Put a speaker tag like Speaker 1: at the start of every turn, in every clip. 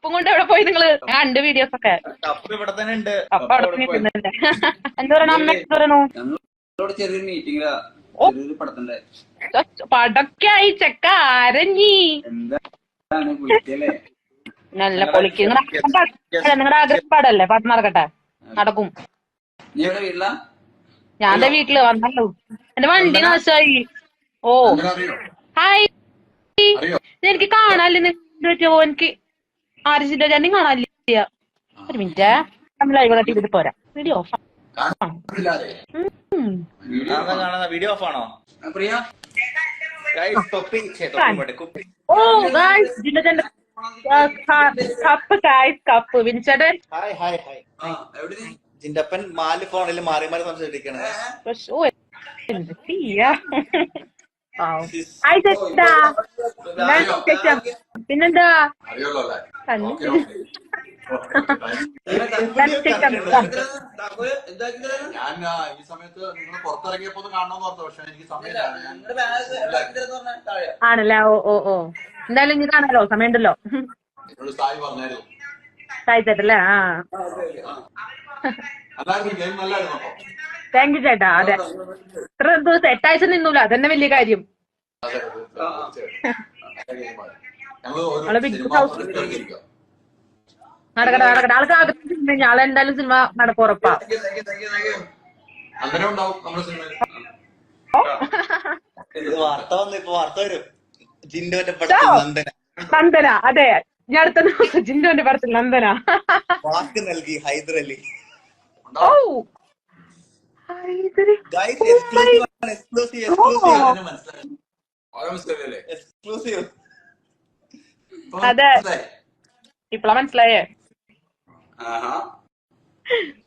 Speaker 1: കപ്പും കൊണ്ട് എവിടെ പോയി നിങ്ങൾ? രണ്ട് കണ്ട് വീഡിയോസ് ഒക്കെ.
Speaker 2: കപ്പ് ഇവിടെ തന്നെ ഉണ്ട്.
Speaker 1: കപ്പ അവിടെ നിൽക്കുന്നുണ്ട് എന്താ പറയണ അമ്മ? എന്താ പറയണു?
Speaker 3: ഞങ്ങളോട് ചെറിയൊരു മീറ്റിംഗിലാ
Speaker 1: ഓ.
Speaker 3: ചെറിയൊരു പടത്തിന്റെ
Speaker 1: പടക്കായി ചെക്ക ആരഞ്ഞി.
Speaker 3: എന്താണ് വിളിക്കല്ലേ
Speaker 1: നല്ല പൊളിക്ക് നിങ്ങളുടെ ആഗ്രഹപ്പാടല്ലേ പാട്ട് നടക്കട്ടെ? നടക്കും. ഞാൻ എന്റെ വീട്ടിൽ വന്നല്ലോ. എന്റെ വണ്ടി നാശമായി ഓ. ഹായ്. എനിക്ക് കാണാല്ലേ പറ്റുമോ എനിക്ക് ചേട്ടൻ കാണാനില്ല? ഒരു മിനിറ്റ്. നമ്മൾ ലൈവ് കട്ടി പോരാ. വീഡിയോ ഓഫ്
Speaker 2: വീഡിയോ ഓഫ് ആണോ?
Speaker 3: പ്രിയ?
Speaker 2: ഗൈസ് തൊപ്പി ഛെ, കുപ്പി
Speaker 1: ഓ guys cup guys cup
Speaker 2: hi hi hi ജിന്റപ്പൻ മാൽ ഫോണിൽ മാറി മാറി സംസാരിക്കണേ.
Speaker 1: ഓ എന്ത് ചെയ്യാ. ഹായ് ചേട്ടാ എന്താണ് വിശേഷം? പിന്നെന്താ?
Speaker 4: ഞാൻ ഈ സമയത്ത് നിങ്ങൾ പുറത്തിറങ്ങിയപ്പോ ഒന്ന് കാണണമെന്ന് ഓർത്തു പക്ഷെ എനിക്ക് സമയമില്ല.
Speaker 1: ആണല്ലേ? ഓ ഓ ഓ. എന്തായാലും ഇനി കാണാലോ? സമയമുണ്ടല്ലോ.
Speaker 4: സായി പറഞ്ഞായിരുന്നു.
Speaker 1: ഹായ് ചേട്ടല്ലേ ആ.
Speaker 4: ഗെയിം നല്ലായിരുന്നു
Speaker 1: താങ്ക് യു ചേട്ടാ. അതെ. ഇത്ര ദിവസം എട്ടാഴ്ച നിന്നൂല. അതന്നെ വലിയ കാര്യം. നടക്കട്ടെ നടക്കട്ടെ ആൾക്ക് ആഗ്രഹിച്ചിട്ടുണ്ട് ഞാളെ എന്തായാലും സിനിമ നടക്കും ഉറപ്പാ.
Speaker 2: വാർത്ത വന്നു. ഇപ്പൊ വാർത്ത വരും. പടത്തിൽ. നന്ദന.
Speaker 1: നന്ദന. അതെ. ഞാൻ അടുത്ത ദിവസം ജിൻഡോന്റെ പടത്തിൽ നന്ദന.
Speaker 2: വാക്ക് നൽകി ഹൈദർ അലി
Speaker 1: ഓ അതെ.
Speaker 4: മനസ്സിലായി?
Speaker 1: ഇപ്പളാ മനസ്സിലായേ?
Speaker 3: ആഹാ.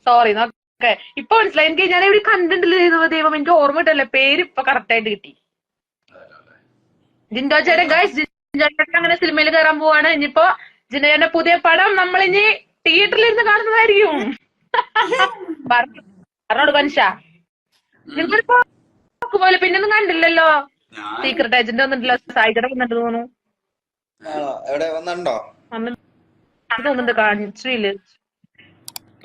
Speaker 1: സോറി നോക്കെ ഇപ്പൊ മനസ്സിലായി. എനിക്ക് ഞാൻ ഇവിടെ കണ്ടിട്ടില്ല ദൈവം എനിക്ക് ഓർമ്മ കിട്ടല്ലേ പേര് ഇപ്പൊ കറക്റ്റ് ആയിട്ട് കിട്ടി. ജിൻഡോ ചേട്ടൻ ഗൈസ് ജിൻഡോ ചേട്ടൻ അങ്ങനെ സിനിമയിൽ കയറാൻ പോവാണ്. ഇനിയിപ്പോ ജിൻഡോ ചേട്ടന്റെ പുതിയ പടം നമ്മളിനി തിയേറ്ററിൽ ഇരുന്ന് കാണുന്നതായിരിക്കും. പറഞ്ഞോട് മനുഷ്യ നിങ്ങളിപ്പോ പോലെ പിന്നൊന്നും കണ്ടില്ലല്ലോ. സീക്രട്ട് ഏജന്റ് വന്നിട്ടില്ല. സായിക്കട വന്നിട്ട് തോന്നുന്നു?
Speaker 2: എവിടെ? വന്നിട്ടുണ്ടോ?
Speaker 1: കാണിച്ചില്ല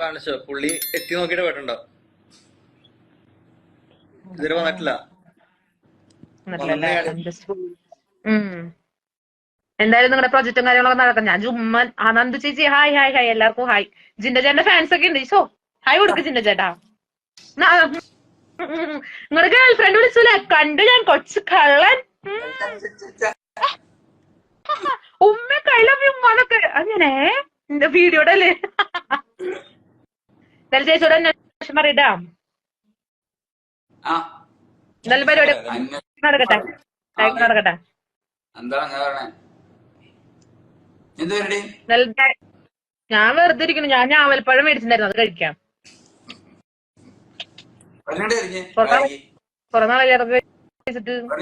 Speaker 2: കാണിച്ചോ? പുള്ളി എത്തി നോക്കിട്ട് പോയിട്ടുണ്ടോ? ഇതുവരെ വന്നിട്ടില്ല.
Speaker 1: എന്തായാലും നിങ്ങളുടെ പ്രൊജക്റ്റും കാര്യങ്ങളൊക്കെ നടക്കാം ഞാൻ ജുമ്മൻ ആനന്ദ് ചേച്ചി ഹായ് ഹായ് ഹായ് എല്ലാവർക്കും ഹായ് ജിന്റെ ചേട്ടന്റെ ഫാൻസ് ഒക്കെ ഉണ്ട്. സോ ഹായ് കൊടുക്ക് ജിൻഡ ചേട്ടാ. നിങ്ങളുടെ ഗേൾ ഫ്രണ്ട് വിളിച്ചൂലേ? കണ്ടു ഞാൻ കൊച്ചു കള്ളൻ. ഐ ഉമ്മ യു ഉമ്മാന്നൊക്കെ അങ്ങനെ? എന്റെ വീഡിയോടെ അല്ലേ എന്തായാലും ചേച്ചിയോട് അന്വേഷണം പറയട്ടാ നല്ല പരിപാടി നടക്കട്ടെ. നടക്കട്ടെ. നല്ല ഞാൻ വെറുതെ ഇരിക്കുന്നു. ഞാൻ ഞാവൽപ്പഴം മേടിച്ചിട്ടുണ്ടായിരുന്നു. അത് കഴിക്കാം.
Speaker 3: പറഞ്ഞോണ്ട്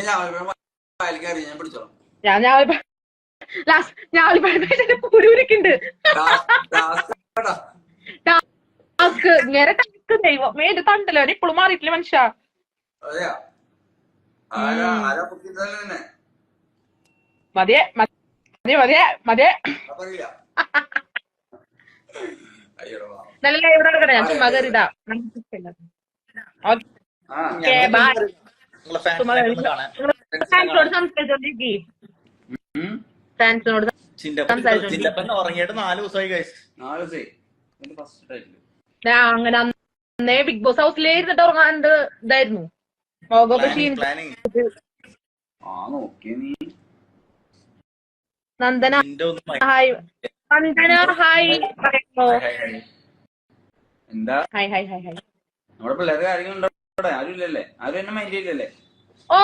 Speaker 3: ഞാൻ ഞാൻ പിടിച്ചോളാം.
Speaker 1: ഞാൻ ഞാവൽപ്പഴം ലാസ്റ്റ് ഞാവൽപ്പഴം കഴിച്ചിട്ട് പൂരൂരിക്കുണ്ട് ടാസ്ക് നേരെ ടാസ്ക് ദൈവം. മേട് തണ്ടല്ലോ ഇപ്പോഴും മാറിയിട്ടില്ല മനുഷ്യ. മതിയെ മതിയെ മതിയെ മതിയെ. നല്ല ലൈവ് നടക്കട്ടെ ഞാൻ ചുമ്മാ കയറിതാ
Speaker 2: ഉറങ്ങിയിട്ട് നാല് ദിവസമായി
Speaker 3: നാല്
Speaker 1: അങ്ങനെ അന്നേ ബിഗ് ബോസ് ഹൗസിലേ ഇരുന്നിട്ട് ഉറങ്ങാണ്ട് ഇതായിരുന്നു. നന്ദന ഹായ് നന്ദന ഹായ് പറയുമ്പോ
Speaker 3: എന്താ?
Speaker 1: ഹായ് ഹായ് ഹായ് ഹായ്
Speaker 3: നമ്മുടെ ആരും ഇല്ലല്ലേ? ആരും എന്നെ മൈൻഡ്
Speaker 1: ഓ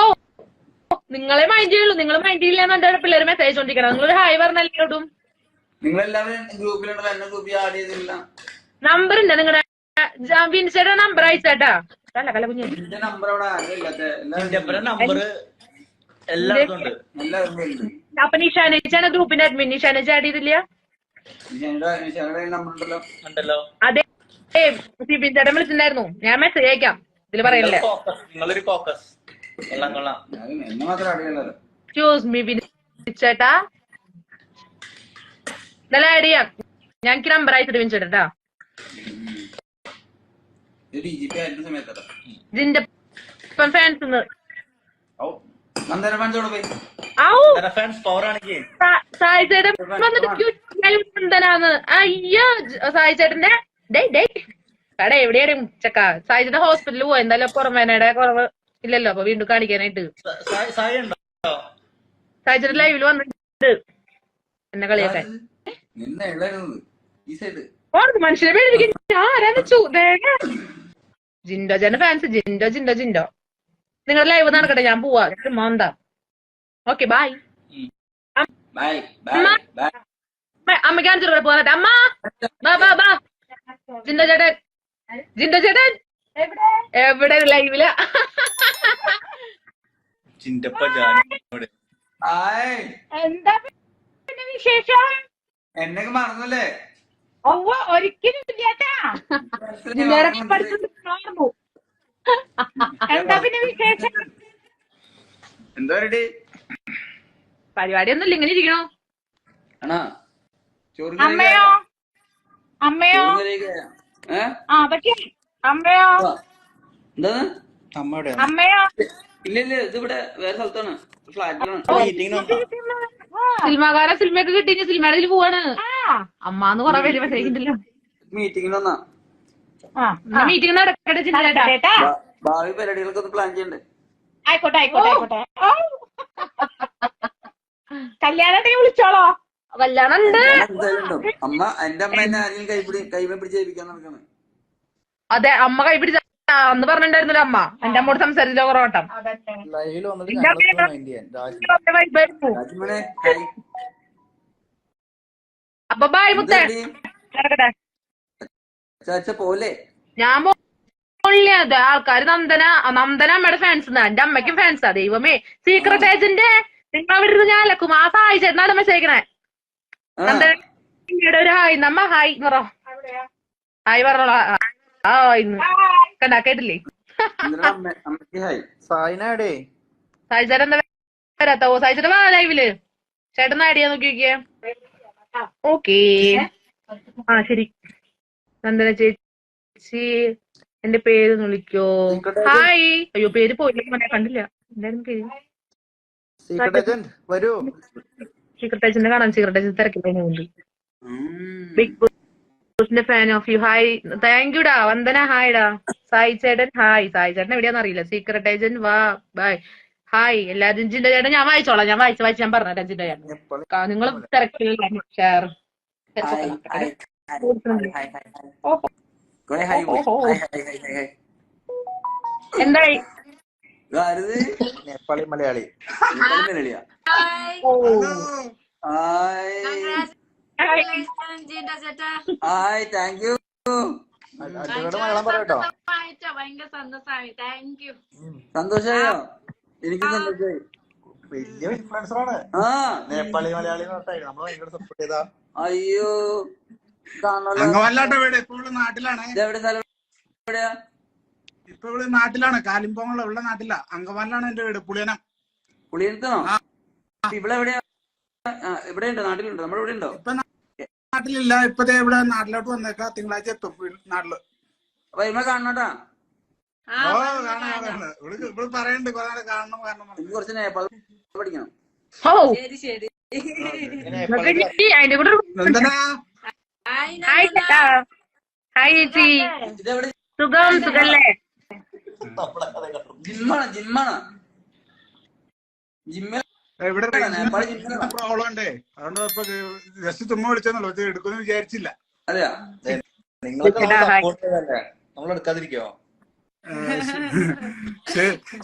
Speaker 1: നിങ്ങളെ മൈൻഡ് ചെയ്യുള്ളൂ. നിങ്ങൾ മൈൻഡ് ചെയ്യില്ല എന്റെ പിള്ളേർ മെസ്സേജ് കൊണ്ടിരിക്കണം നിങ്ങളൊരു ഹായ് പറഞ്ഞല്ലേ ഇടും
Speaker 3: നിങ്ങളെല്ലാവരും ഗ്രൂപ്പിലുണ്ടല്ലോ എന്നെ ഗ്രൂപ്പിൽ ആഡ് ചെയ്തില്ല
Speaker 1: നമ്പർ ഉണ്ട് നിങ്ങളുടെ വിൻസയുടെ നമ്പർ അയച്ചേട്ടാ. കുഞ്ഞു.
Speaker 3: നമ്പർ അവിടെ ആരും ഇല്ലാത്ത
Speaker 2: ചിന്തപ്പന്റെ നമ്പർ
Speaker 1: അപ്പൊ നിഷാനേച്ചാണ് ഗ്രൂപ്പിന്റെ അഡ്മിൻ നിഷാനേച്ച് ആഡ് ചെയ്തില്ല? അതെ. ചേട്ടൻ വിളിച്ചിട്ടുണ്ടായിരുന്നു. ഞാൻ മെസ്സേജ് അയക്കാം. ഇതിൽ പറയല്ലേ?
Speaker 2: നിങ്ങളൊരു കൊള്ളാം കൊള്ളാം.
Speaker 1: ചേട്ടാ. നല്ല ആഡ് ചെയ്യാം ഞാൻ എനിക്ക് നമ്പർ അയച്ചിട്ട് വിളിച്ചിട്ടാ ഫാൻസ് സായി ചേട്ടൻ വന്നിട്ട് അയ്യോ സായി ചേട്ടന്റെ ഡേ എവിടെയാണ് ചക്ക സായിജിന്റെ ഹോസ്പിറ്റലിൽ പോയി. എന്തായാലും പുറമേനയുടെ കുറവ് ഇല്ലല്ലോ. അപ്പൊ വീണ്ടും കാണിക്കാനായിട്ട്. സായിജിന്റെ ലൈവിൽ വന്നിട്ടുണ്ട്. എന്നെ കളിയാക്കാൻ. വെച്ചു ജിൻഡോ ജന ഫാൻസ് ജിൻഡോ ജിൻഡോ ജിൻഡോ. നിങ്ങൾ ലൈവ് നടക്കട്ടെ. ഞാൻ പോവാ. മോന്താ ഓക്കെ ബൈ
Speaker 3: ബൈ ബൈ
Speaker 1: അമ്മ.
Speaker 3: ബൈ
Speaker 1: അമ്മയ്ക്ക് കാണിച്ചിട്ട് പോകാൻ അമ്മ. ബാ ബാ ബാ. ചേട്ടൻ. ചേട്ടൻ. എവിടെ? ലൈവില. എന്താ പിന്നെ വിശേഷം?
Speaker 3: എന്നെ മറന്നല്ലേ?
Speaker 1: ഒവ്വ ഒരിക്കലും എന്താ പിന്നെ വിശേഷം?
Speaker 3: എന്താ റെഡി
Speaker 1: പരിപാടി? ഇല്ല ഇങ്ങനെ ഇരിക്കണോ. അമ്മയോ? അമ്മയോ? അതൊക്കെ. അമ്മയോ?
Speaker 3: എന്താണ്?
Speaker 2: അമ്മയുടെ.
Speaker 1: അമ്മയോ?
Speaker 3: ഇല്ല ഇല്ല ഇത് ഇവിടെ വേറെ സ്ഥലത്താണ്. ഫ്ലാറ്റിലാണ്.
Speaker 1: സിനിമാകാരെ സിനിമയൊക്കെ കിട്ടി സിനിമയുടെ ഇതിൽ പോവാണ്. അമ്മാന്ന് കൊറേ പേര് മെസ്സേജ് ഉണ്ടല്ലോ
Speaker 3: മീറ്റിംഗിൽ വന്നാ.
Speaker 1: മീറ്റിംഗ്
Speaker 3: ഭാവി പരിപാടികളൊക്കെ ഒന്ന് പ്ലാൻ ചെയ്യണ്ടേ?
Speaker 1: ആയിക്കോട്ടെ ആയിക്കോട്ടെ ആയിക്കോട്ടെ. കല്യാണത്തിന് വിളിച്ചോളോ? കല്യാണം ഉണ്ട്
Speaker 3: ഞാൻ എന്തായാലും ഉണ്ടാവും. അമ്മ എന്റെ അമ്മ എന്നെ ആരെങ്കിലും കൈപിടി കൈമ പിടിച്ച് ഏൽപ്പിക്കാൻ നടക്കാണ്.
Speaker 1: അതെ അമ്മ കൈപിടിച്ച അന്ന് പറഞ്ഞിട്ടുണ്ടായിരുന്നല്ലോ അമ്മ. എന്റെ അമ്മോട് സംസാരിച്ചോ കുറവട്ടം അപ്പൊ ബായ് മുത്തേ.
Speaker 3: പോലെ
Speaker 1: ഞാൻ അതെ ആൾക്കാര് നന്ദന നന്ദന അമ്മയുടെ ഫാൻസ് എന്റെ അമ്മയ്ക്കും ഫാൻസാ ദൈവമേ. സീക്രട്ട് ഏജന്റ് നിങ്ങൾ അവിടെ ഇരുന്ന് ഞാൻ അലക്കും ആ സായി ചേട്ടനാണ് മെസ്സേജ് അയക്കണേ
Speaker 3: ആ,
Speaker 1: നന്ദന പിന്നീട് ഒരു ഹായ്. നമ്മ ഹായ് പറ. ഹായ് പറഞ്ഞോളാ. ആ ഇന്ന്. കണ്ടാ കേട്ടില്ലേ?
Speaker 2: സായിനാടേ
Speaker 1: സായി ചേട്ടൻ എന്താ വരാത്ത? ഓ സായി വാ ലൈവിൽ. ചേട്ടൻ ആഡ് ചെയ്യാൻ നോക്കി നോക്കിയേ. ഓക്കേ. ആ ശരി. നന്ദന ചേച്ചി. എന്റെ പേര് വിളിക്കോ. ഹായ്. അയ്യോ പേര് പോയില്ല മോനെ കണ്ടില്ല. എന്തായിരുന്നു പേര്.
Speaker 2: വരൂ.
Speaker 1: സീക്രട്ട് ഏജന്റ് കാണാൻ സീക്രട്ട് ഏജന്റ് തിരക്കില്ല. ബിഗ് ബോസിന്റെ fan of you hi thank യുടാ Vandana hi ഡാ സായി ചേട്ടൻ ഹായ് സായി ചേട്ടൻ എവിടെയാന്ന് അറിയില്ല. സീക്രട്ട് ഏജന്റ് വാ ബൈ ഹായ് എല്ലാ ജിന്റെ ചേട്ടൻ ഞാൻ വായിച്ചോളാം. ഞാൻ വായിച്ചു വായിച്ച് ഞാൻ പറഞ്ഞു രഞ്ജിന്റെ ചേട്ടൻ നിങ്ങൾ തിരക്കില്ല ഷെയർ എന്തായി?
Speaker 3: ഇതാരത്?
Speaker 2: നേപ്പാളി മലയാളി.
Speaker 3: നേപ്പാളി മലയാളിയാ. ഹായ്. ഹായ്. താങ്ക് യു
Speaker 2: അടിയോട് മലയാളം പറയട്ടോ
Speaker 1: ഭയങ്കര സന്തോഷമായി. താങ്ക് യു
Speaker 3: സന്തോഷായോ എനിക്ക് സന്തോഷായി
Speaker 2: വലിയ നേപ്പാളി മലയാളി നമ്മൾ ഭയങ്കര സപ്പോർട്ട് ചെയ്താ.
Speaker 3: അയ്യോ.
Speaker 5: ഇവിടെ നാട്ടിലാണ്.
Speaker 3: എവിടെ സ്ഥലം? എവിടെയാ
Speaker 5: ഇപ്പൊ ഇവിടെ നാട്ടിലാണ് കാലിമ്പോങ്ങളെ ഉള്ള നാട്ടില. അങ്കമാലിലാണ് എന്റെ വീട് പുളിയനം.
Speaker 3: പുളിയനത്താണോ
Speaker 5: ആ.
Speaker 3: ഇവിടെ എവിടെയാ? ഇവിടെ ഉണ്ടോ നാട്ടിലുണ്ടോ? നമ്മുടെ ഇവിടെ ഉണ്ടോ
Speaker 5: ഇപ്പൊ നാട്ടിലില്ല. ഇപ്പതേ ഇവിടെ നാട്ടിലോട്ട് വന്നേക്കാ. തിങ്കളാഴ്ച എത്തും നാട്ടിൽ.
Speaker 3: അപ്പൊ കാണണോട്ടാ?
Speaker 5: ഓ കാണാം കാണാം ഇവിടെ ഇവിടെ പറയണ്ട് കുറെ കാണണം കാരണം
Speaker 3: കുറച്ച് നേപ്പാൾ പഠിക്കണം.
Speaker 2: നേപ്പാളി
Speaker 1: നിങ്ങൾക്ക് അതിന്റെ കൂടെ
Speaker 5: ഹായ്
Speaker 1: ഹായ് ചേട്ടാ. ഹായ് ചേച്ചി. സുഖം സുഖല്ലേ?
Speaker 3: ജിമ്മാണ് ജിമ്മാണ്. ജിമ്മിൽ
Speaker 5: ഇവിടെ പ്രോബ്ലം ഉണ്ടേ? അതുകൊണ്ട് ഇപ്പൊ ജസ്റ്റ് തുമ്മ വിളിച്ചെന്നുള്ളൂ ഇത് എടുക്കുമെന്ന് വിചാരിച്ചില്ല.
Speaker 3: അതെയാ?
Speaker 2: നിങ്ങളൊക്കെ നമ്മൾ എടുക്കാതിരിക്കോ?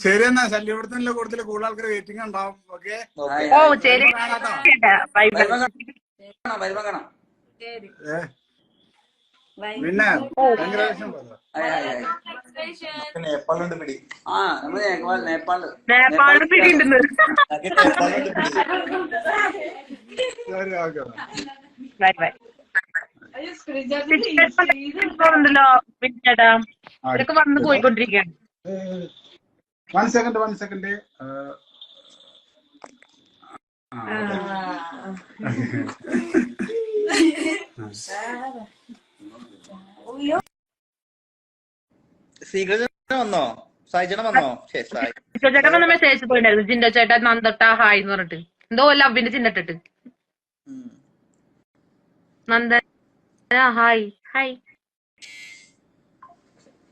Speaker 5: ശരി- എന്നാ. ശല്യപ്പെടുത്തുന്നില്ല കൂടുതൽ കൂടുതൽ ആൾക്കാർ വെയിറ്റിംഗ് ഉണ്ടാവും. ഓക്കെ?
Speaker 3: വരുമ്പോ കാണാം വരുമ്പോ കാണാം ഹായ്
Speaker 2: നമുക്ക് നേപ്പാളുണ്ട് പിടി.
Speaker 3: ആ നമ്മൾ നേപ്പാൾ
Speaker 2: നേപ്പാൾ. നേപ്പാളുണ്ട് പിടി
Speaker 1: ബൈ ബൈ തോന്നുന്നുണ്ടല്ലോ പിന്നെ ചേട്ടാ ഇതൊക്കെ വന്ന് പോയിക്കൊണ്ടിരിക്കുകയാണ്.
Speaker 5: One second one second
Speaker 2: secret വന്നോ? വന്നോ? ശരി സായി.
Speaker 1: ചേട്ടൻ വന്ന മെസ്സേജ് പോയിട്ടുണ്ടായിരുന്നു ജിൻഡോ ചേട്ടൻ നന്ദട്ട ഹായ് എന്ന് പറഞ്ഞിട്ട്. എന്തോ ലവിന്റെ ചിഹ്നിട്ടിട്ട് നന്ദ ഹായ് ഹായ്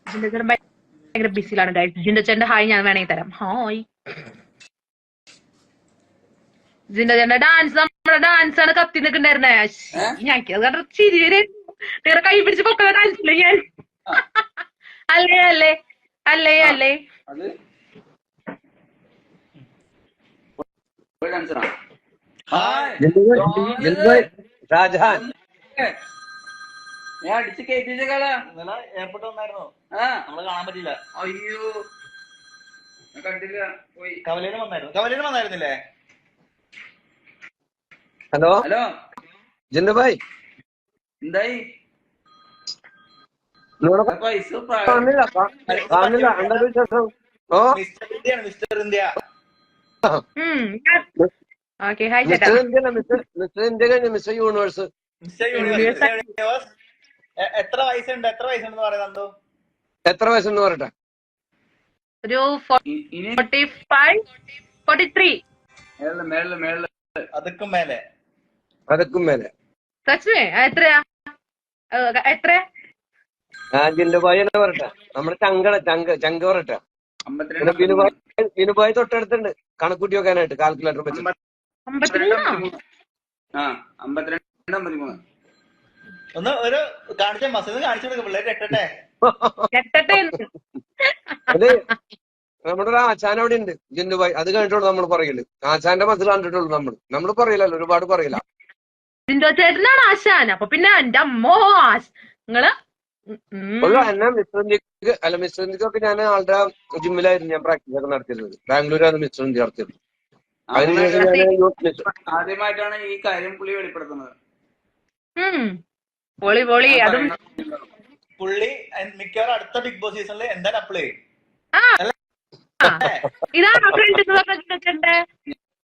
Speaker 1: ജിൻഡോ ചേട്ടൻ ഭയങ്കര ബിസിയിലാണ് ഗൈസ് ജിൻഡോ ചേട്ടന്റെ ഹായ് ഞാൻ വേണമെങ്കിൽ തരാം. ഹായ് ജിൻഡോ ചേട്ടന്റെ ഡാൻസ് നമ്മുടെ ഡാൻസ് ആണ് കത്തി നിൽക്കണ്ടായിരുന്നേ. ഞാൻ ചിരി. കൈ പിടിച്ച് പൊക്കുന്ന ഡാൻസില്ല ഞാൻ? അല്ലേ അല്ലേ അല്ലേ അല്ലേ.
Speaker 3: അത് ഒരു dancer ആ. ഹായ്.
Speaker 6: ഷാജഹാൻ
Speaker 3: ഞാൻ അടിച്ച് കേൾപ്പിച്ച കളാ
Speaker 2: ഇന്നലെ എയർപോർട്ട് വന്നായിരുന്നോ.
Speaker 3: ആ.
Speaker 2: നമ്മൾ കാണാൻ പറ്റില്ല
Speaker 3: അയ്യോ. ഞാൻ കണ്ടില്ല. പോയി.
Speaker 2: കവലേന് വന്നായിരുന്നു. കവലേന് വന്നായിരുന്നില്ലേ?
Speaker 6: ഹലോ?
Speaker 3: ഹലോ.
Speaker 6: ജിന്ദു ഭായ്.
Speaker 3: എന്തായി?
Speaker 6: എന്താ വിശേഷം? ഓ?
Speaker 2: മിസ്റ്റർ ഇന്ത്യ ആണ് മിസ്റ്റർ ഇന്ത്യ.
Speaker 6: മിസ്റ്റർ ഇന്ത്യ കഴിഞ്ഞ മിസ്റ്റർ യൂണിവേഴ്സ്.
Speaker 2: എത്ര വയസ്സുണ്ട്? എത്ര വയസ്സുണ്ടെന്ന് പറയുന്നത്
Speaker 6: എത്ര വയസ്സെന്ന് പറയട്ടെ?
Speaker 1: ഒരു ഫോർട്ടി ഫൈവ് ഫോർട്ടി ത്രീ
Speaker 2: അതുക്കും മേലെ.
Speaker 6: അതൊക്കും മേലെ.
Speaker 1: സച്ചിനെ എത്രയാ? എത്രയാ?
Speaker 6: ഭായ് എന്ന് പറയട്ടെ? നമ്മുടെ ചങ്കട ചങ്ക ചങ്ക പറയട്ടെ. ബിനുഭായ് ബിനുഭായ് തൊട്ടടുത്തുണ്ട്. കണക്കൂട്ടി വെക്കാനായിട്ട് കാൽക്കുലേറ്റർ
Speaker 3: വെച്ച്.
Speaker 2: ഒന്ന് ഒരു കാണിച്ച മസിൽ കാണിച്ചു കൊടുക്കും പിള്ളേര് എട്ടട്ടെ.
Speaker 6: അത് നമ്മുടെ ഒരു ആശാൻ അവിടെ ഉണ്ട് ജിന്ദുബായ് അത് കഴിഞ്ഞിട്ടുള്ളൂ നമ്മൾ പറയൽ. ആശാന്റെ മസിൽ കണ്ടിട്ടുള്ളൂ നമ്മൾ നമ്മൾ പറയില്ലല്ലോ ഒരുപാട് പറയില്ല
Speaker 1: ജിൻഡോ ചേട്ടനാണ് ആശാൻ. അപ്പൊ പിന്നെ എന്റെ അമ്മോ ആശ
Speaker 6: നിങ്ങൾ എന്നെ മിസ്റ്റർ ഇന്ത്യയ്ക്ക് അല്ല മിസ്റ്റർ ഇന്ത്യക്കൊക്കെ ഞാൻ ആളുടെ ജിമ്മിലായിരുന്നു. ഞാൻ പ്രാക്ടീസ് ഒക്കെ നടത്തിയിരുന്നത്. ബാംഗ്ലൂരാണ് മിസ്റ്റർ ഇന്ത്യ മിസ്റ്റർ
Speaker 3: ആദ്യമായിട്ടാണ് ഈ കാര്യം പുള്ളി വെളിപ്പെടുത്തുന്നത്.
Speaker 1: ഉം. പൊളി പൊളി. അതും
Speaker 2: പുള്ളി മിക്കവാറും അടുത്ത ബിഗ് ബോസ് സീസണിൽ എന്തായാലും അപ്ലൈ ചെയ്യും.
Speaker 1: ഇതാണ്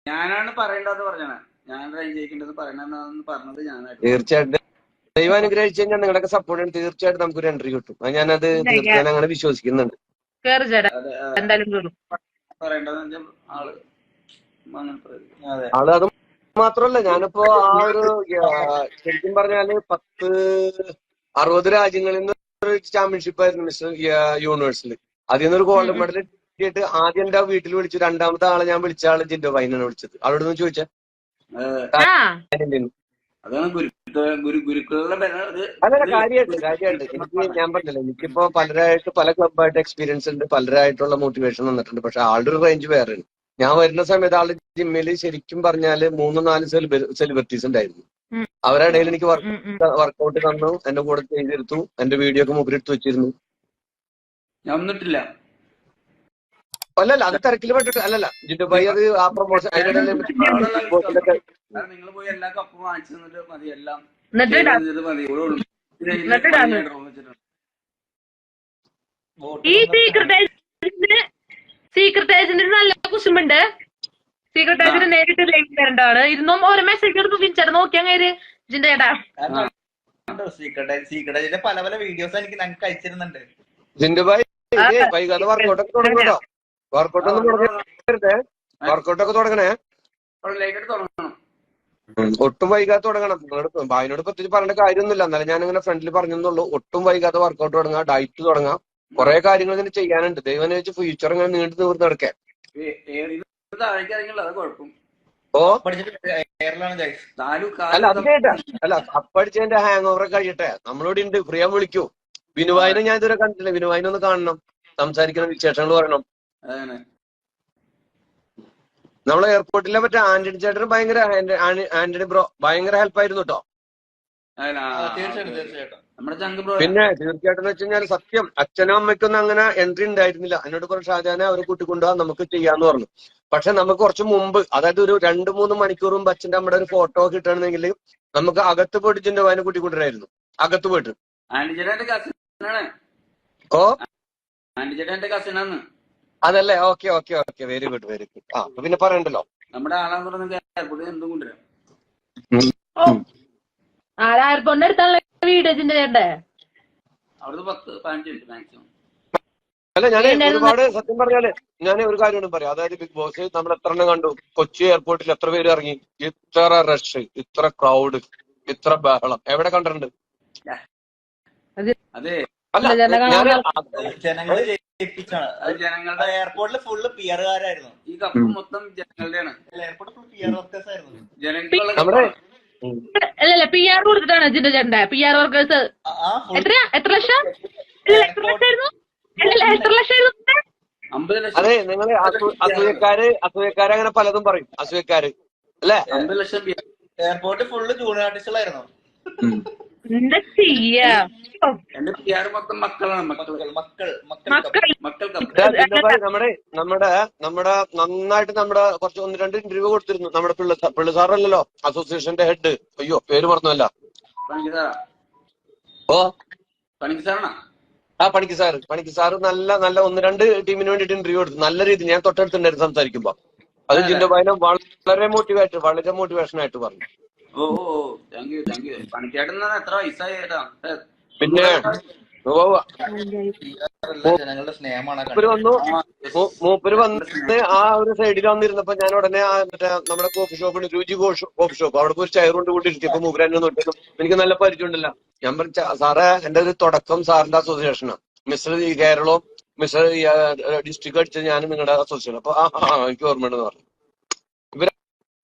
Speaker 3: ഞാനാണ് പറയേണ്ടത് പറഞ്ഞത്. ഞാൻ റേഞ്ച് ചെയ്യേണ്ടത് പറയണെന്ന് പറഞ്ഞത് ഞാനായിരുന്നു
Speaker 6: തീർച്ചയായിട്ടും. ദൈവം അനുഗ്രഹിച്ചു കഴിഞ്ഞാൽ നിങ്ങളൊക്കെ സപ്പോർട്ട് തീർച്ചയായിട്ടും നമുക്കൊരു എൻട്രി കിട്ടും. അത് ഞാനത് ഞാൻ അങ്ങനെ വിശ്വസിക്കുന്നുണ്ട്.
Speaker 1: ആൾ
Speaker 3: അതെ. ആൾ
Speaker 2: അത്
Speaker 6: മാത്രല്ല ഞാനിപ്പോ ആ ഒരു ശരിക്കും പറഞ്ഞാൽ പത്ത് അറുപത് രാജ്യങ്ങളിൽ നിന്ന് ഒരു ചാമ്പ്യൻഷിപ്പ് ആയിരുന്നു മിസ്റ്റർ യൂണിവേഴ്സിൽ അതിൽ നിന്നൊരു ഒരു ഗോൾഡ് മെഡൽ കിട്ടിയിട്ട് ആദ്യം എന്റെ വീട്ടിൽ വിളിച്ചു. രണ്ടാമത്തെ ആളെ ഞാൻ വിളിച്ച ആൾ ജിൻഡോ വൈനാണ് വിളിച്ചത്. അവിടെ നിന്ന് ചോദിച്ചു?
Speaker 1: ആ.
Speaker 3: അതാണ് ഗുരു.
Speaker 6: അതല്ല കാര്യമായിട്ട് കാര്യമായിട്ട്. എനിക്ക് ഞാൻ പറഞ്ഞില്ല എനിക്കിപ്പോ പലരായിട്ട് പല ക്ലബ്ബായിട്ട് എക്സ്പീരിയൻസ് ഉണ്ട് പലരായിട്ടുള്ള മോട്ടിവേഷൻ വന്നിട്ടുണ്ട്. പക്ഷെ ആളുടെ ഒരു റേഞ്ച് വേറെയാണ് ഞാൻ വരുന്ന സമയത്ത് ആൾ ജിമ്മിൽ ശരിക്കും പറഞ്ഞാൽ മൂന്ന് നാല് സെലിബ്രിറ്റീസ് ഉണ്ടായിരുന്നു.
Speaker 1: ഉം.
Speaker 6: അവരുടെ ഇടയിൽ എനിക്ക്. വർക്കൗട്ട് തന്നു എന്റെ കൂടെ ചെയ്തിരുത്തു എന്റെ വീഡിയോ ഒക്കെ മുമ്പിലെടുത്ത് വെച്ചിരുന്നു.
Speaker 3: ഞാൻ വന്നിട്ടില്ല.
Speaker 6: അല്ലല്ല അത് തിരക്കിൽ പെട്ടിട്ട് അല്ലല്ല. ജിന്റു ഭായി അത് ആ പ്രൊമോഷൻ
Speaker 3: നിങ്ങൾ പോയി എല്ലാ കപ്പും വാങ്ങിച്ചു തന്നിട്ട് മതി എല്ലാം
Speaker 1: ഈ സീക്രട്ട് ഏജന്റിന് സീക്രട്ട് ഏജന്റിന് നല്ല കുശുമുണ്ട് സീക്രട്ട് ഏജന്റ് നേരിട്ട് ലൈവ് തരണ്ടാണ് ഇരുന്നും ഒരു മെസ്സേജ് എടുത്ത് വിളിച്ചാൽ നോക്കിയാ കയറി ജിന്റെ ചേട്ടാ
Speaker 2: സീക്രട്ട് സീക്രട്ട് പല പല വീഡിയോസ് എനിക്ക് ഞങ്ങൾക്ക് അയച്ചിരുന്നുണ്ട്.
Speaker 6: ജിന്റു ഭായി ഇത് വൈകാതെ വർക്കൗട്ട് ഒന്നും തുടങ്ങരുതേ വർക്കൗട്ട് ഒക്കെ തുടങ്ങണേ? ഒട്ടും വൈകാതെ തുടങ്ങണം. നിങ്ങളുടെ ഭായിനോട് പ്രത്യേകിച്ച് പറയേണ്ട കാര്യമൊന്നുമില്ല. എന്നാലും ഞാൻ ഇങ്ങനെ ഫ്രണ്ടിൽ പറഞ്ഞെന്നുള്ളൂ. ഒട്ടും വൈകാതെ വർക്കൗട്ട് തുടങ്ങാം ഡയറ്റ് തുടങ്ങാം. കുറെ കാര്യങ്ങൾ ഇങ്ങനെ ചെയ്യാനുണ്ട്. ദൈവം വെച്ച് ഫ്യൂച്ചർ ഇങ്ങനെ നീണ്ടു നിവർന്ന്
Speaker 3: അത് കുഴപ്പം.
Speaker 6: ഓ? അല്ല അത് കേട്ടാ. അല്ല അപ്പടിച്ചതിന്റെ ഹാങ് ഓവർ കഴിയട്ടെ. നമ്മളോട് ഉണ്ട്. ഫ്രീ ആൻ വിളിക്കൂ. വിനുവായിനെ ഞാൻ ഇതുവരെ കണ്ടിട്ടില്ല. വിനുവായനെ ഒന്ന് കാണണം. സംസാരിക്കണം വിശേഷങ്ങൾ പറയണം.
Speaker 3: അതാണ്.
Speaker 6: നമ്മളെ എയർപോർട്ടിലെ മറ്റേ ആന്റണി ചേട്ടന് ഭയങ്കര ആന്റ- ആന്റണി ബ്രോ ഭയങ്കര ഹെൽപ്പായിരുന്നു കേട്ടോ പിന്നെ തീർച്ചയായിട്ടും എന്ന് വെച്ച് കഴിഞ്ഞാൽ സത്യം അച്ഛനും അമ്മയ്ക്കൊന്നും അങ്ങനെ എൻട്രി ഉണ്ടായിരുന്നില്ല. എന്നോട് പറഞ്ഞു ഷാജാനെ അവരെ കൂട്ടിക്കൊണ്ടുപോകാൻ നമുക്ക് ചെയ്യാന്ന് പറഞ്ഞു. പക്ഷെ നമുക്ക് കുറച്ച് മുമ്പ് അതായത് ഒരു രണ്ട് മൂന്ന് മണിക്കൂർ മുമ്പ് അച്ഛന്റെ അമ്മയുടെ ഒരു ഫോട്ടോ കിട്ടണമെങ്കിൽ നമുക്ക് അകത്ത് പോയിട്ട് ചിന്റെ വായന കൂട്ടിക്കൊണ്ടിരായിരുന്നു അകത്ത് പോയിട്ട്. ഓ?
Speaker 3: ആന്റി ചേട്ടൻ എന്റെ കസിനാണ്
Speaker 6: അതല്ലേ? Okay okay okay. Very good very good ആ അപ്പൊ പിന്നെ പറയണ്ടല്ലോ?
Speaker 3: നമ്മുടെ ആളാന്ന് പറഞ്ഞ എയർപോർട്ടിൽ എന്തും കൊണ്ടുവരാം.
Speaker 1: ഓ ആരായർപ്പൊണ്ട് അടുത്തുള്ള വീട് ജിന്റെ ചേട്ടന്റെ
Speaker 3: അവിടുന്ന് പത്ത് പതിനഞ്ച് മിനിറ്റ് മാക്സിമം
Speaker 6: അല്ല ഞാൻ ഒരുപാട് സത്യം പറഞ്ഞാൽ ഞാൻ ഒരു കാര്യം കൂടി പറയാം. അതായത് ബിഗ് ബോസ് നമ്മൾ എത്ര എണ്ണം കണ്ടു? കൊച്ചി എയർപോർട്ടിൽ എത്ര പേര് ഇറങ്ങി? ഇത്ര റഷ് ഇത്ര ക്രൗഡ് ഇത്ര ബഹളം. എവിടെ കണ്ടിട്ടുണ്ട്?
Speaker 3: അതെ
Speaker 6: അല്ല
Speaker 1: ജനങ്ങൾ
Speaker 6: ഞാൻ
Speaker 3: ജനങ്ങളുടെ
Speaker 2: എയർപോർട്ടിൽ ഫുള്ള് പിയറുകാരായിരുന്നു
Speaker 3: ഈ കപ്പ് മൊത്തം ജനങ്ങളുടെയാണ്.
Speaker 2: എയർപോർട്ട് ഫുൾ പിയർ വർക്കേഴ്സ് ആയിരുന്നു.
Speaker 3: ജനങ്ങളുടെ
Speaker 1: അല്ലല്ല പി ആർ കൊടുത്തിട്ടാണ് ജിന്റെ ചേട്ടന്റെ പി ആർ വർക്കേഴ്സ് എത്രയാ? എത്ര ലക്ഷം? എത്ര ലക്ഷമായിരുന്നു? എത്ര ലക്ഷമായിരുന്നു?
Speaker 6: അതെ നിങ്ങൾ അസൂയക്കാര് അസൂയക്കാര് അങ്ങനെ പലതും പറയും അസൂയക്കാര്. അല്ലേ?
Speaker 3: അമ്പത് ലക്ഷം
Speaker 2: എയർപോർട്ട് ഫുള്ള് ജൂനിയർ ആർട്ടിസ്റ്റുകളായിരുന്നു
Speaker 1: എന്താ ചെയ്യാ?
Speaker 3: എന്റെ മൊത്തം മക്കളാണ്. മക്കൾ
Speaker 2: മക്കൾ മക്കൾ
Speaker 6: നമ്മുടെ നമ്മുടെ നമ്മുടെ നന്നായിട്ട് നമ്മുടെ കുറച്ച് ഒന്ന് രണ്ട് ഇന്റർവ്യൂ കൊടുത്തിരുന്നു. നമ്മുടെ പിള്ള പിള്ള സാറല്ലല്ലോ അസോസിയേഷന്റെ ഹെഡ് അയ്യോ പേര്
Speaker 3: പറഞ്ഞല്ല
Speaker 6: ഓ?
Speaker 3: പണിക്ക് സാറാണോ?
Speaker 6: ആ പണിക്ക് സാറ്. പണിക്ക് സാറ് നല്ല നല്ല ഒന്ന് രണ്ട് ടീമിന് വേണ്ടിയിട്ട് ഇന്റർവ്യൂ എടുത്തു നല്ല രീതിയിൽ. ഞാൻ തൊട്ടടുത്തുണ്ടായിരുന്നു സംസാരിക്കുമ്പോ. അത് ജിന്റെ വളരെ മോട്ടിവേറ്റ് വളരെ മോട്ടിവേഷൻ ആയിട്ട് പറഞ്ഞു.
Speaker 3: ഓ ഓ ഓ. താങ്ക് യു താങ്ക് യു പണിക്കേട്ടൻ എത്ര വയസ്സായി ഏട്ടാ?
Speaker 6: പിന്നെ
Speaker 2: ജനങ്ങളുടെ സ്നേഹമാണ്.
Speaker 6: വന്നു.
Speaker 3: ആ,
Speaker 6: മൂപ്പര് വന്ന് ആ ഒരു സൈഡിൽ വന്നിരുന്നപ്പോ ഞാൻ ഉടനെ ആ മറ്റേ നമ്മുടെ കോഫി ഷോപ്പിന് രുചി കോഫി ഷോപ്പ് അവിടെ പോയി ഒരു ചെയർ കൊണ്ട് കൂട്ടിയിരുത്തിയപ്പോ മൂപ്പര് എന്നെ നോട്ടു എനിക്ക് നല്ല പരിചയമുണ്ടല്ലോ ഞാൻ പറഞ്ഞ സാറേ എന്റെ ഒരു തുടക്കം സാറിന്റെ അസോസിയേഷനാണ് മിസ്റ്റർ ഈ കേരളവും മിസ്റ്റർ ഡിസ്ട്രിക്ട് അടിച്ചത് ഞാൻ നിങ്ങളുടെ അസോസിയേഷൻ അപ്പൊ ആ ആ, എനിക്ക് ഓർമ്മയുണ്ടെന്ന് പറഞ്ഞു.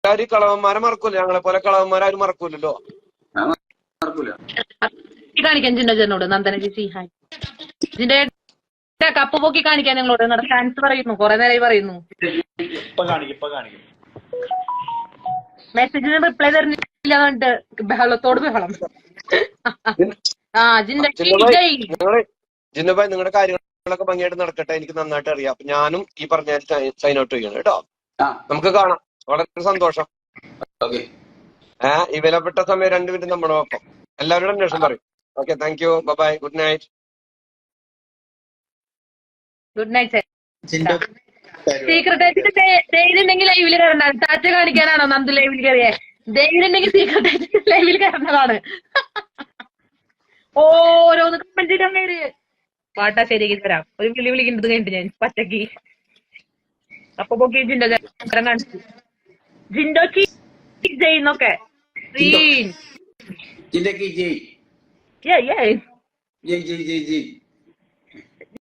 Speaker 6: ഇവരാരും കളവന്മാരെ മറക്കൂല. ഞങ്ങളെ പോലെ കളവന്മാരും മറക്കൂലല്ലോ.
Speaker 3: നടക്കൂല
Speaker 1: ഈ കാണിക്കാൻ ജിന്റെ ചേട്ടനോട് നന്ദന ചേച്ചി ഹായ് ജിന്റെ കപ്പ് പൊക്കി കാണിക്കാൻ ഞങ്ങളോട്. നിങ്ങളുടെ ഫാൻസ് പറയുന്നു കുറെ നേരമായി പറയുന്നു.
Speaker 2: ഇപ്പൊ കാണിക്കും ഇപ്പൊ കാണിക്കും.
Speaker 1: മെസ്സേജിന് റിപ്ലൈ തരുന്നില്ല ബഹളത്തോട് ബഹളം. ആ ജിന്റെ
Speaker 6: ജിന്നഭായ് നിങ്ങളുടെ കാര്യങ്ങളൊക്കെ ഭംഗിയായിട്ട് നടക്കട്ടെ. എനിക്ക് നന്നായിട്ട് അറിയാം. അപ്പൊ ഞാനും ഈ പറഞ്ഞ സൈൻ ഔട്ട് ചെയ്യണം കേട്ടോ.
Speaker 3: ആ.
Speaker 6: നമുക്ക് കാണാം. വളരെ സന്തോഷം.
Speaker 3: ഓക്കെ.
Speaker 6: ഏഹ് ഈ വിലപ്പെട്ട സമയം രണ്ടു മിനിറ്റ് നമ്മുടെ ഒപ്പം. എല്ലാവരോടും അന്വേഷണം പറയും. Okay thank you bye good night
Speaker 1: good night ലൈവിൽ കയറണ്ടാണ് ടാറ്റ കാണിക്കാനാണോ നന്ദു ലൈവിൽ കയറിയേ? ചെയ്തിട്ടുണ്ടെങ്കിൽ സീക്രട്ട് ഏജന്റ് ലൈവിൽ കയറേണ്ടതാണ് ഓരോന്ന് കമന്റ് ഇടാൻ കയറി പാട്ടാ ശരിയാക്കി തരാം. ഒരു വിളി വിളിക്കുന്നത് കഴിഞ്ഞിട്ട് ഞാൻ പച്ചക്ക്. അപ്പൊ Jindoki, की जय
Speaker 3: Jindoki que.
Speaker 1: Yeah Yeah,
Speaker 3: Yeah Yeah Yeah, yeah.